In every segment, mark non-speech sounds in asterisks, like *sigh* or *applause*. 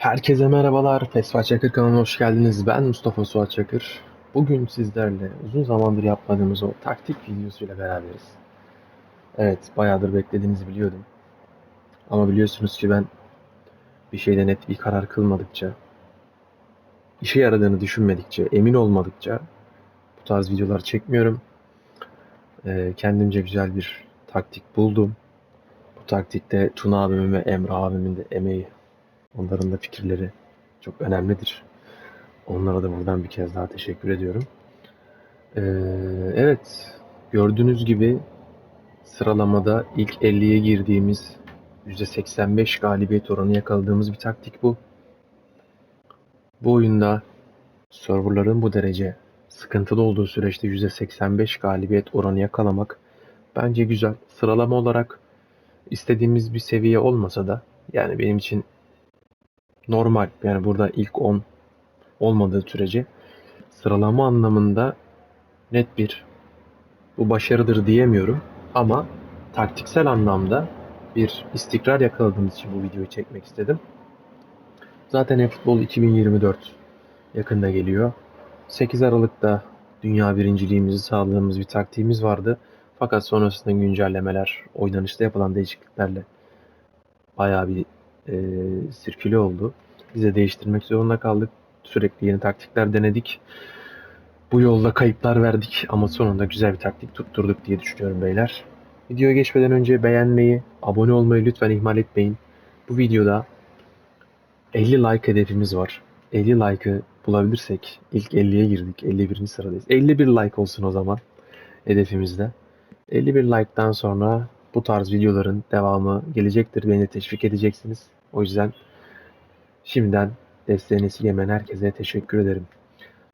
Herkese merhabalar. Fesva Çakır kanalına hoş geldiniz. Ben Mustafa Suat Çakır. Bugün sizlerle uzun zamandır yapmadığımız o taktik videosuyla beraberiz. Evet, bayağıdır beklediğinizi biliyordum. Ama biliyorsunuz ki ben bir şeyde net bir karar kılmadıkça, işe yaradığını düşünmedikçe, emin olmadıkça bu tarz videolar çekmiyorum. Ee, kendimce güzel bir taktik buldum. Bu taktikte Tuna abimin ve Emre abimin de emeği Onların da fikirleri çok önemlidir. Onlara da buradan bir kez daha teşekkür ediyorum. Ee, evet, gördüğünüz gibi sıralamada ilk 50'ye girdiğimiz %85 galibiyet oranı yakaladığımız bir taktik bu. Bu oyunda serverların bu derece sıkıntılı olduğu süreçte %85 galibiyet oranı yakalamak bence güzel. Sıralama olarak istediğimiz bir seviye olmasa da yani benim için normal. Yani burada ilk 10 olmadığı sürece sıralama anlamında net bir bu başarıdır diyemiyorum. Ama taktiksel anlamda bir istikrar yakaladığımız için bu videoyu çekmek istedim. Zaten e-futbol 2024 yakında geliyor. 8 Aralık'ta dünya birinciliğimizi sağladığımız bir taktiğimiz vardı. Fakat sonrasında güncellemeler, oynanışta yapılan değişikliklerle bayağı bir e, sirküle oldu. Biz de değiştirmek zorunda kaldık. Sürekli yeni taktikler denedik. Bu yolda kayıplar verdik ama sonunda güzel bir taktik tutturduk diye düşünüyorum beyler. Videoya geçmeden önce beğenmeyi, abone olmayı lütfen ihmal etmeyin. Bu videoda 50 like hedefimiz var. 50 like'ı bulabilirsek ilk 50'ye girdik. 51. sıradayız. 51 like olsun o zaman hedefimizde. 51 like'tan sonra bu tarz videoların devamı gelecektir. Beni de teşvik edeceksiniz. O yüzden şimdiden desteğini esirgemeyen herkese teşekkür ederim.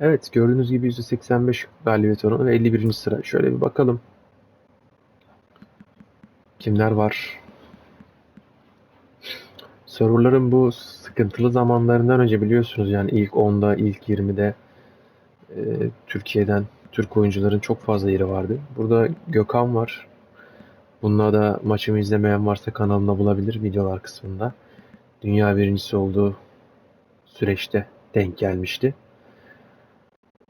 Evet gördüğünüz gibi %85 galibiyet oranı ve 51. sıra. Şöyle bir bakalım. Kimler var? Serverların bu sıkıntılı zamanlarından önce biliyorsunuz yani ilk 10'da, ilk 20'de e, Türkiye'den Türk oyuncuların çok fazla yeri vardı. Burada Gökhan var. Bununla da maçımı izlemeyen varsa kanalımda bulabilir videolar kısmında. Dünya birincisi olduğu süreçte denk gelmişti.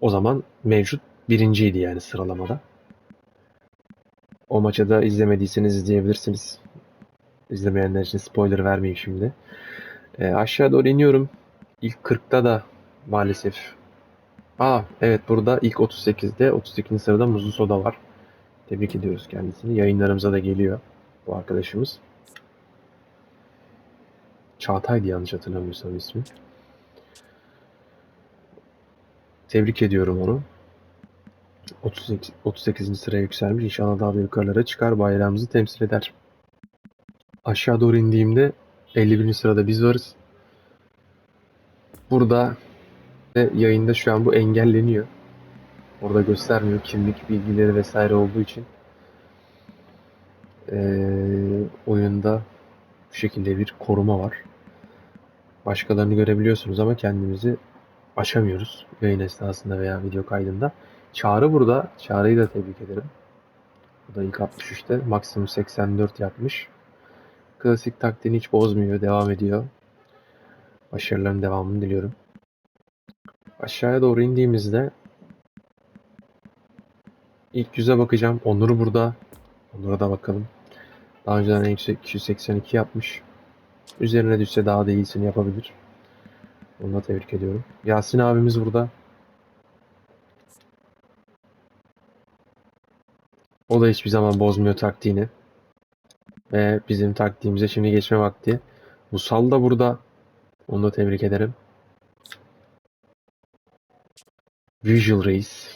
O zaman mevcut birinciydi yani sıralamada. O maçı da izlemediyseniz izleyebilirsiniz. İzlemeyenler için spoiler vermeyeyim şimdi. E, aşağı doğru iniyorum. İlk 40'ta da maalesef. Aa evet burada ilk 38'de 38. sırada Muzlu Soda var. Tebrik ediyoruz kendisini. Yayınlarımıza da geliyor bu arkadaşımız. Çağatay'dı yanlış hatırlamıyorsam ismi. Tebrik ediyorum onu. 38, 38. sıraya yükselmiş. İnşallah daha da yukarılara çıkar. Bayrağımızı temsil eder. Aşağı doğru indiğimde 51. sırada biz varız. Burada yayında şu an bu engelleniyor. Orada göstermiyor kimlik bilgileri vesaire olduğu için. Ee, oyunda bu şekilde bir koruma var. Başkalarını görebiliyorsunuz ama kendimizi aşamıyoruz yayın esnasında veya video kaydında. Çağrı burada. Çağrı'yı da tebrik ederim. Bu da ilk 63'te. Maksimum 84 yapmış. Klasik taktiğini hiç bozmuyor. Devam ediyor. Başarıların devamını diliyorum. Aşağıya doğru indiğimizde ilk yüze bakacağım. Onur'u burada. Onur'a da bakalım. Daha önceden en yüksek 282 yapmış. Üzerine düşse daha da iyisini yapabilir. Onu da tebrik ediyorum. Yasin abimiz burada. O da hiçbir zaman bozmuyor taktiğini. Ve bizim taktiğimize şimdi geçme vakti. Musal da burada. Onu da tebrik ederim. Visual Reis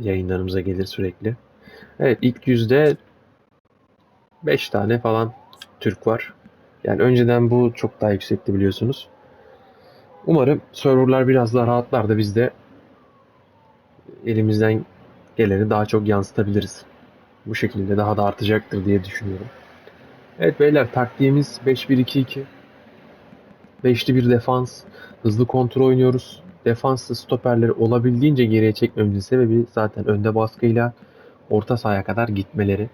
yayınlarımıza gelir sürekli. Evet ilk yüzde 5 tane falan Türk var. Yani önceden bu çok daha yüksekti biliyorsunuz. Umarım serverlar biraz daha rahatlar da biz de elimizden geleni daha çok yansıtabiliriz. Bu şekilde daha da artacaktır diye düşünüyorum. Evet beyler taktiğimiz 5-1-2-2. Beşli bir defans. Hızlı kontrol oynuyoruz. Defanslı stoperleri olabildiğince geriye çekmemizin sebebi zaten önde baskıyla orta sahaya kadar gitmeleri.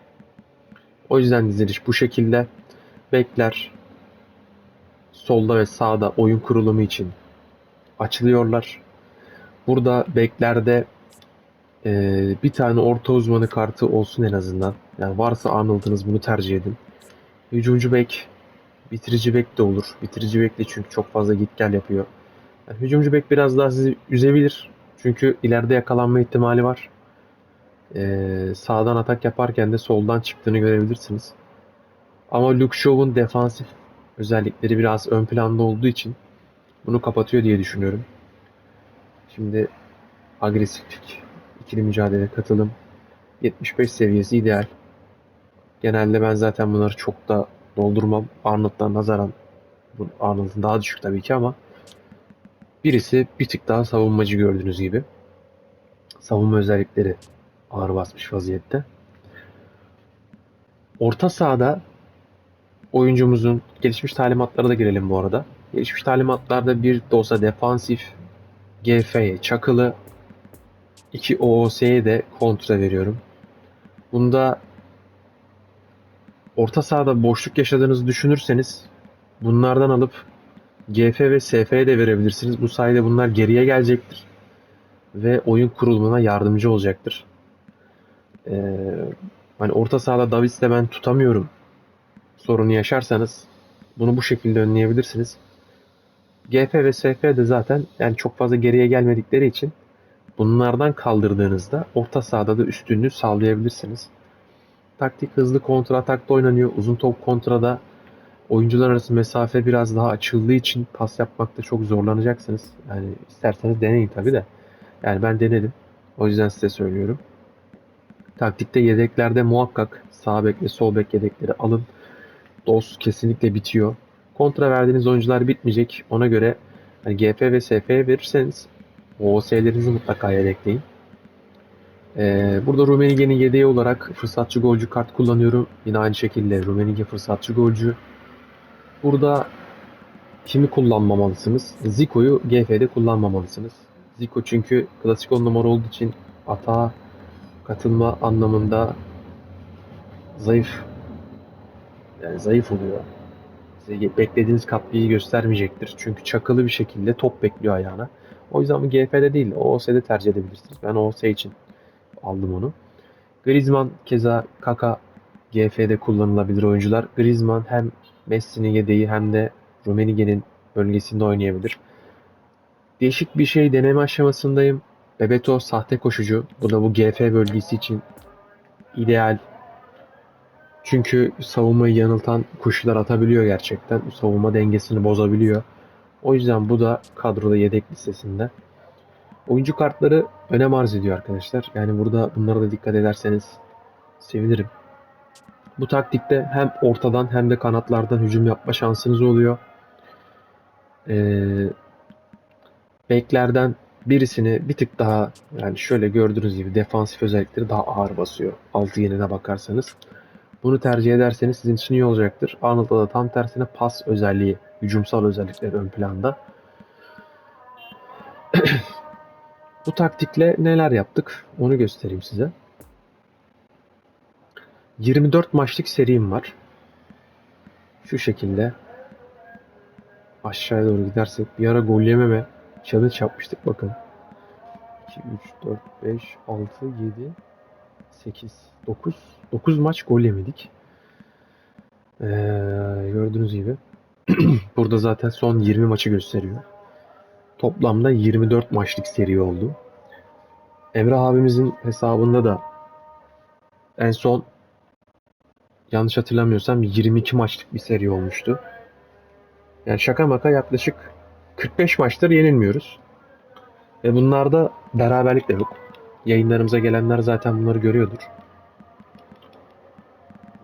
O yüzden diziliş bu şekilde. Bekler, solda ve sağda oyun kurulumu için açılıyorlar. Burada beklerde eee, bir tane orta uzmanı kartı olsun en azından. Yani varsa Arnold'unuz bunu tercih edin. Hücumcu bek, bitirici bek de olur. Bitirici bek de çünkü çok fazla git gel yapıyor. Yani hücumcu bek biraz daha sizi üzebilir. Çünkü ileride yakalanma ihtimali var. Eee, sağdan atak yaparken de soldan çıktığını görebilirsiniz. Ama Luke Shaw'un defansif özellikleri biraz ön planda olduğu için bunu kapatıyor diye düşünüyorum. Şimdi agresiflik, ikili mücadele katılım 75 seviyesi ideal. Genelde ben zaten bunları çok da doldurmam. Arnold'dan nazaran bu Arnold'un daha düşük tabii ki ama birisi bir tık daha savunmacı gördüğünüz gibi. Savunma özellikleri ağır basmış vaziyette. Orta sahada oyuncumuzun gelişmiş talimatlara da girelim bu arada. Gelişmiş talimatlarda bir de olsa defansif GF'ye çakılı 2 OOS'ye de kontra veriyorum. Bunda orta sahada boşluk yaşadığınızı düşünürseniz bunlardan alıp GF ve SF'ye de verebilirsiniz. Bu sayede bunlar geriye gelecektir. Ve oyun kurulumuna yardımcı olacaktır. Ee, hani orta sahada Davis'le ben tutamıyorum sorunu yaşarsanız bunu bu şekilde önleyebilirsiniz. GF ve SF de zaten yani çok fazla geriye gelmedikleri için bunlardan kaldırdığınızda orta sahada da üstünlüğü sağlayabilirsiniz. Taktik hızlı kontra atakta oynanıyor. Uzun top kontrada oyuncular arası mesafe biraz daha açıldığı için pas yapmakta çok zorlanacaksınız. Yani isterseniz deneyin tabi de. Yani ben denedim. O yüzden size söylüyorum. Taktikte yedeklerde muhakkak sağ bek ve sol bek yedekleri alın. DOS kesinlikle bitiyor. Kontra verdiğiniz oyuncular bitmeyecek. Ona göre hani GF ve SF'ye verirseniz OOS'lerinizi mutlaka yedekleyin. Ee, burada Rumenige'nin yedeği olarak fırsatçı golcü kart kullanıyorum. Yine aynı şekilde Rumenige fırsatçı golcü. Burada kimi kullanmamalısınız? Zico'yu GF'de kullanmamalısınız. Zico çünkü klasik 10 numara olduğu için atağa katılma anlamında zayıf yani zayıf oluyor. Size beklediğiniz katkıyı göstermeyecektir. Çünkü çakılı bir şekilde top bekliyor ayağına. O yüzden bu GF'de değil, OOS'de tercih edebilirsiniz. Ben OOS için aldım onu. Griezmann keza Kaka GF'de kullanılabilir oyuncular. Griezmann hem Messi'nin yedeği hem de Rummenigge'nin bölgesinde oynayabilir. Değişik bir şey deneme aşamasındayım. Bebeto sahte koşucu. Bu da bu GF bölgesi için ideal. Çünkü savunmayı yanıltan koşular atabiliyor gerçekten. Savunma dengesini bozabiliyor. O yüzden bu da kadroda yedek listesinde. Oyuncu kartları önem arz ediyor arkadaşlar. Yani burada bunlara da dikkat ederseniz sevinirim. Bu taktikte hem ortadan hem de kanatlardan hücum yapma şansınız oluyor. Ee, beklerden birisini bir tık daha yani şöyle gördüğünüz gibi defansif özellikleri daha ağır basıyor. Altı yenine bakarsanız. Bunu tercih ederseniz sizin için iyi olacaktır. Arnold'da da tam tersine pas özelliği, hücumsal özellikler ön planda. *clears throat* Bu taktikle neler yaptık onu göstereyim size. 24 maçlık serim var. Şu şekilde aşağıya doğru gidersek bir ara gol yememe challenge yapmıştık bakın. 2, 3, 4, 5, 6, 7, 8, 9. 9 maç gol yemedik. Ee, gördüğünüz gibi. *clears throat* Burada zaten son 20 maçı gösteriyor. Toplamda 24 maçlık seri oldu. Emrah abimizin hesabında da en son yanlış hatırlamıyorsam 22 maçlık bir seri olmuştu. Yani şaka maka yaklaşık 45 maçtır yenilmiyoruz. Ve bunlarda beraberlik de yok. Yayınlarımıza gelenler zaten bunları görüyordur.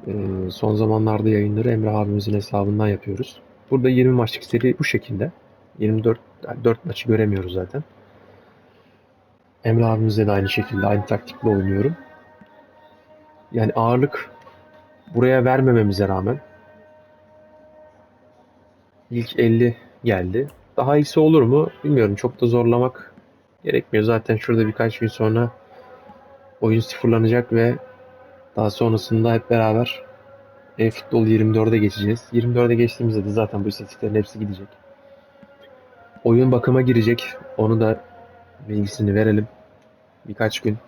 Ee, son zamanlarda yayınları Emre abimizin hesabından yapıyoruz. Burada 20 maçlık seri bu şekilde. 24 yani 4 maçı göremiyoruz zaten. Emre abimizle de aynı şekilde aynı taktikle oynuyorum. Yani ağırlık buraya vermememize rağmen ilk 50 geldi. Daha iyisi olur mu bilmiyorum. Çok da zorlamak gerekmiyor. Zaten şurada birkaç gün sonra oyun sıfırlanacak ve daha sonrasında hep beraber e-futbol 24'e geçeceğiz. 24'e geçtiğimizde de zaten bu istatistiklerin hepsi gidecek. Oyun bakıma girecek. Onu da bilgisini verelim. Birkaç gün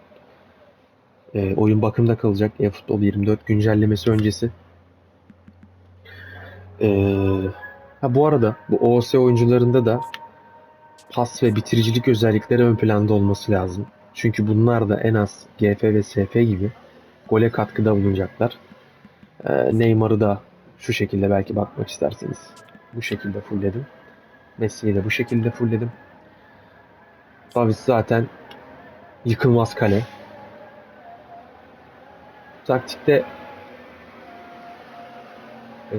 e, oyun bakımda kalacak. e-futbol 24 güncellemesi öncesi. E, ha bu arada bu OOS oyuncularında da pas ve bitiricilik özellikleri ön planda olması lazım. Çünkü bunlar da en az GF ve SF gibi gole katkıda bulunacaklar. Ee, Neymar'ı da şu şekilde belki bakmak isterseniz bu şekilde fullledim. Messi'yi de bu şekilde fullledim. Davis zaten yıkılmaz kale. Taktikte ee,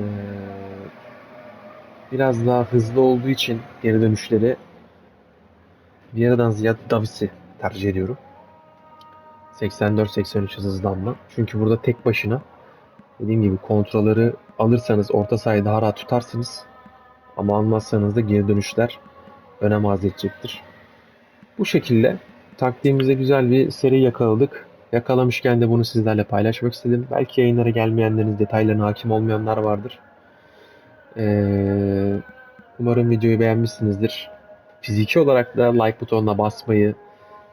biraz daha hızlı olduğu için geri dönüşleri Vieira'dan ziyade Davis'i tercih ediyorum. 84-83 hızlanma. Çünkü burada tek başına dediğim gibi kontrolleri alırsanız orta sahayı daha rahat tutarsınız. Ama almazsanız da geri dönüşler önem arz edecektir. Bu şekilde taktiğimize güzel bir seri yakaladık. Yakalamışken de bunu sizlerle paylaşmak istedim. Belki yayınlara gelmeyenleriniz, detaylarına hakim olmayanlar vardır. Ee, umarım videoyu beğenmişsinizdir. Fiziki olarak da like butonuna basmayı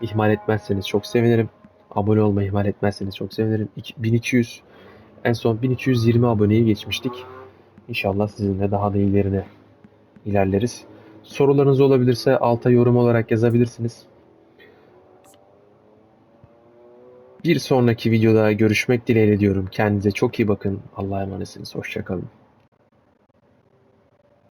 ihmal etmezseniz çok sevinirim. Abone olmayı ihmal etmezseniz çok sevinirim. İki- 1200 en son 1220 aboneyi geçmiştik. İnşallah sizinle daha da ilerine ilerleriz. Sorularınız olabilirse alta yorum olarak yazabilirsiniz. Bir sonraki videoda görüşmek dileğiyle diyorum. Kendinize çok iyi bakın. Allah'a emanetsiniz. Hoşçakalın.